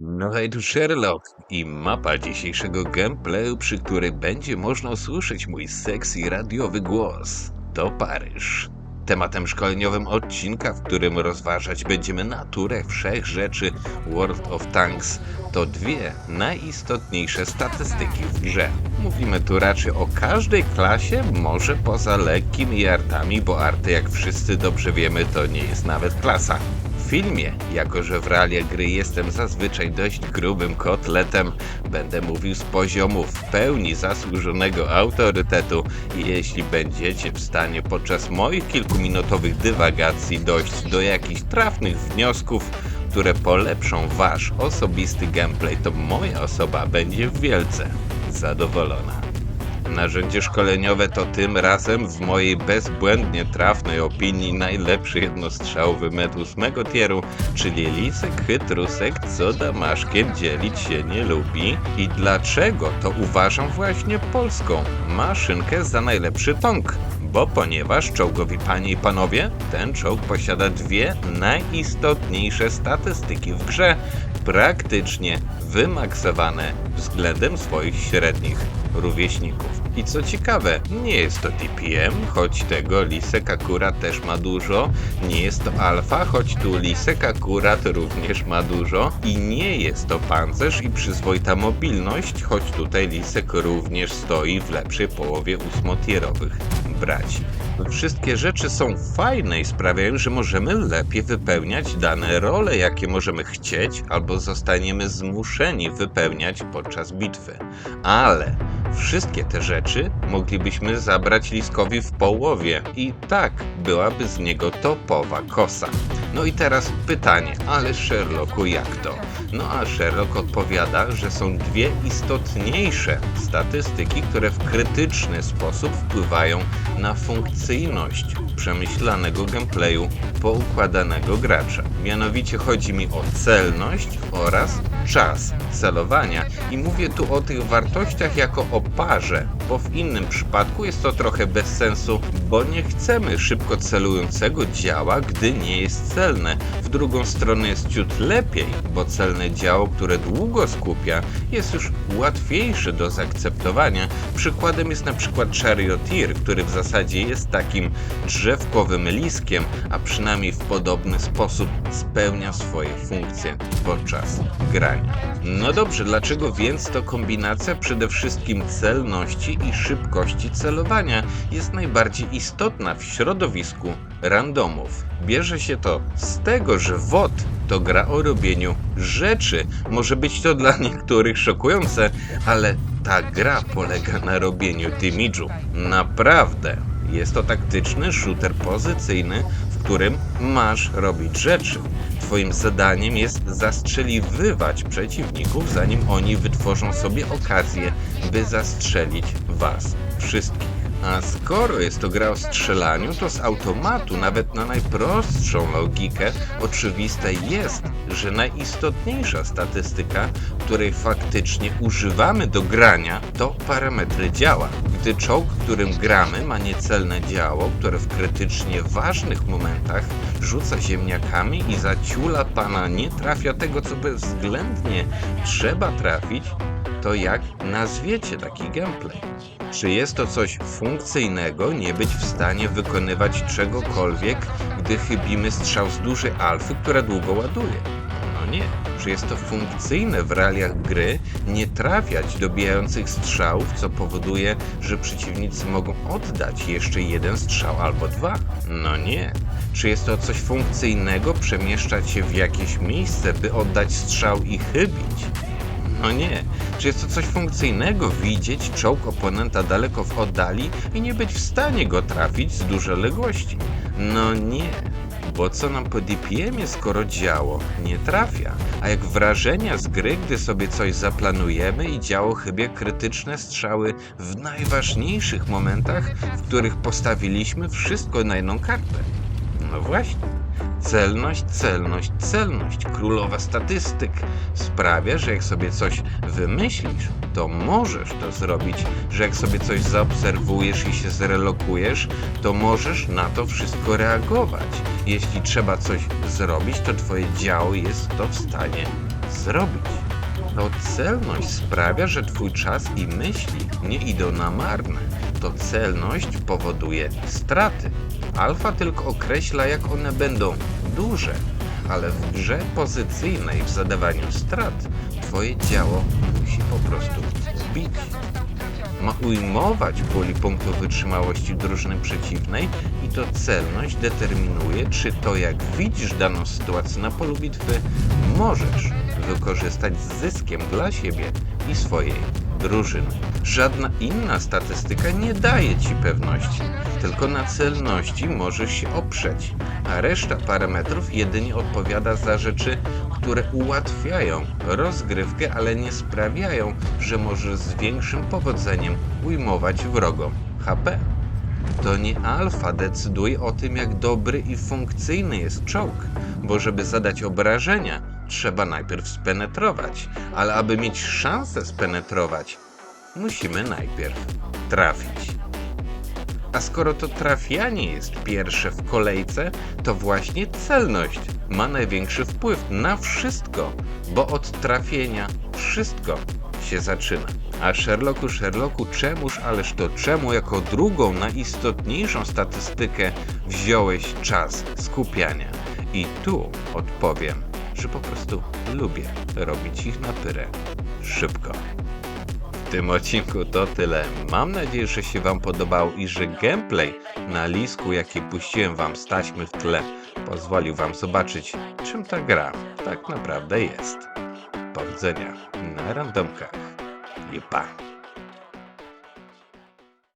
No hej, tu Sherlock i mapa dzisiejszego gameplayu, przy której będzie można usłyszeć mój sexy radiowy głos. To Paryż. Tematem szkoleniowym odcinka, w którym rozważać będziemy naturę wszech rzeczy World of Tanks, to dwie najistotniejsze statystyki w grze. Mówimy tu raczej o każdej klasie, może poza lekkimi artami, bo arty jak wszyscy dobrze wiemy to nie jest nawet klasa. Filmie, jako że w realiach gry jestem zazwyczaj dość grubym kotletem, będę mówił z poziomu w pełni zasłużonego autorytetu i jeśli będziecie w stanie podczas moich kilkuminutowych dywagacji dojść do jakichś trafnych wniosków, które polepszą wasz osobisty gameplay, to moja osoba będzie wielce zadowolona. Narzędzie szkoleniowe to tym razem w mojej bezbłędnie trafnej opinii najlepszy jednostrzałowy med ósmego tieru, czyli Lisek Chytrusek, co Damaszkiem dzielić się nie lubi. I dlaczego to uważam właśnie polską maszynkę za najlepszy tong? Bo ponieważ czołgowi panie i panowie, ten czołg posiada dwie najistotniejsze statystyki w grze, praktycznie wymaksowane względem swoich średnich rówieśników. I co ciekawe, nie jest to DPM, choć tego Lisek akurat też ma dużo, nie jest to alfa, choć tu Lisek akurat również ma dużo i nie jest to pancerz i przyzwoita mobilność, choć tutaj Lisek również stoi w lepszej połowie ósmotierowych braci. Wszystkie rzeczy są fajne i sprawiają, że możemy lepiej wypełniać dane role, jakie możemy chcieć, albo zostaniemy zmuszeni wypełniać podczas bitwy. Ale wszystkie te rzeczy moglibyśmy zabrać Liskowi w połowie i tak byłaby z niego topowa kosa. No i teraz pytanie, ale Sherlocku jak to? No a Sherlock odpowiada, że są dwie istotniejsze statystyki, które w krytyczny sposób wpływają na funkcyjność przemyślanego gameplayu poukładanego gracza. Mianowicie chodzi mi o celność oraz czas celowania i mówię tu o tych wartościach jako o parze, bo w innym przypadku jest to trochę bez sensu, bo nie chcemy szybko celującego działa, gdy nie jest celne. W drugą stronę jest ciut lepiej, bo celne działo, które długo skupia, jest już łatwiejsze do zaakceptowania. Przykładem jest na przykład Charioteer, który w zasadzie jest takim drzewkowym liskiem, a przynajmniej w podobny sposób spełnia swoje funkcje podczas grania. No dobrze, dlaczego więc to kombinacja przede wszystkim celności i szybkości celowania jest najbardziej istotna w środowisku randomów? Bierze się to z tego, że WOT to gra o robieniu rzeczy. Może być to dla niektórych szokujące, ale ta gra polega na robieniu damage'u. Naprawdę. Jest to taktyczny shooter pozycyjny, w którym masz robić rzeczy. Twoim zadaniem jest zastrzeliwywać przeciwników, zanim oni wytworzą sobie okazję, by zastrzelić was wszystkich. A skoro jest to gra o strzelaniu, to z automatu, nawet na najprostszą logikę, oczywiste jest, że najistotniejsza statystyka, której faktycznie używamy do grania, to parametry działa. Gdy czołg, którym gramy, ma niecelne działo, które w krytycznie ważnych momentach rzuca ziemniakami i zaciula pana nie trafia tego, co bezwzględnie trzeba trafić, to jak nazwiecie taki gameplay? Czy jest to coś funkcyjnego, nie być w stanie wykonywać czegokolwiek, gdy chybimy strzał z dużej alfy, która długo ładuje? No nie. Czy jest to funkcyjne w realiach gry, nie trafiać dobijających strzałów, co powoduje, że przeciwnicy mogą oddać jeszcze jeden strzał albo dwa? No nie. Czy jest to coś funkcyjnego, przemieszczać się w jakieś miejsce, by oddać strzał i chybić? No nie. Czy jest to coś funkcyjnego widzieć czołg oponenta daleko w oddali i nie być w stanie go trafić z dużej odległości? No nie. Bo co nam po DPM-ie, skoro działo nie trafia? A jak wrażenia z gry, gdy sobie coś zaplanujemy i działo chybie krytyczne strzały w najważniejszych momentach, w których postawiliśmy wszystko na jedną kartę? No właśnie. Celność, celność, celność, królowa statystyk sprawia, że jak sobie coś wymyślisz, to możesz to zrobić, że jak sobie coś zaobserwujesz i się zrelokujesz, to możesz na to wszystko reagować. Jeśli trzeba coś zrobić, to twoje działo jest to w stanie zrobić. To celność sprawia, że twój czas i myśli nie idą na marne. To celność powoduje straty. Alfa tylko określa, jak one będą duże, ale w grze pozycyjnej w zadawaniu strat twoje działo musi po prostu bić. Ma ujmować puli punktów wytrzymałości drużyny przeciwnej i to celność determinuje, czy to jak widzisz daną sytuację na polu bitwy, możesz wykorzystać z zyskiem dla siebie i swojej drużyny. Żadna inna statystyka nie daje ci pewności, tylko na celności możesz się oprzeć, a reszta parametrów jedynie odpowiada za rzeczy, które ułatwiają rozgrywkę, ale nie sprawiają, że możesz z większym powodzeniem ujmować wrogom. HP. To nie alfa. Decyduje o tym, jak dobry i funkcyjny jest czołg, bo żeby zadać obrażenia, trzeba najpierw spenetrować, ale aby mieć szansę spenetrować, musimy najpierw trafić. A skoro to trafianie jest pierwsze w kolejce, to właśnie celność ma największy wpływ na wszystko, bo od trafienia wszystko się zaczyna. A Sherlocku, Sherlocku, czemuż, ależ to czemu jako drugą najistotniejszą statystykę wziąłeś czas skupiania? I tu odpowiem, że po prostu lubię robić ich na pyrę szybko. W tym odcinku to tyle. Mam nadzieję, że się Wam podobał i że gameplay na lisku, jaki puściłem Wam z taśmy w tle, pozwolił Wam zobaczyć, czym ta gra tak naprawdę jest. Powodzenia na randomkach i pa!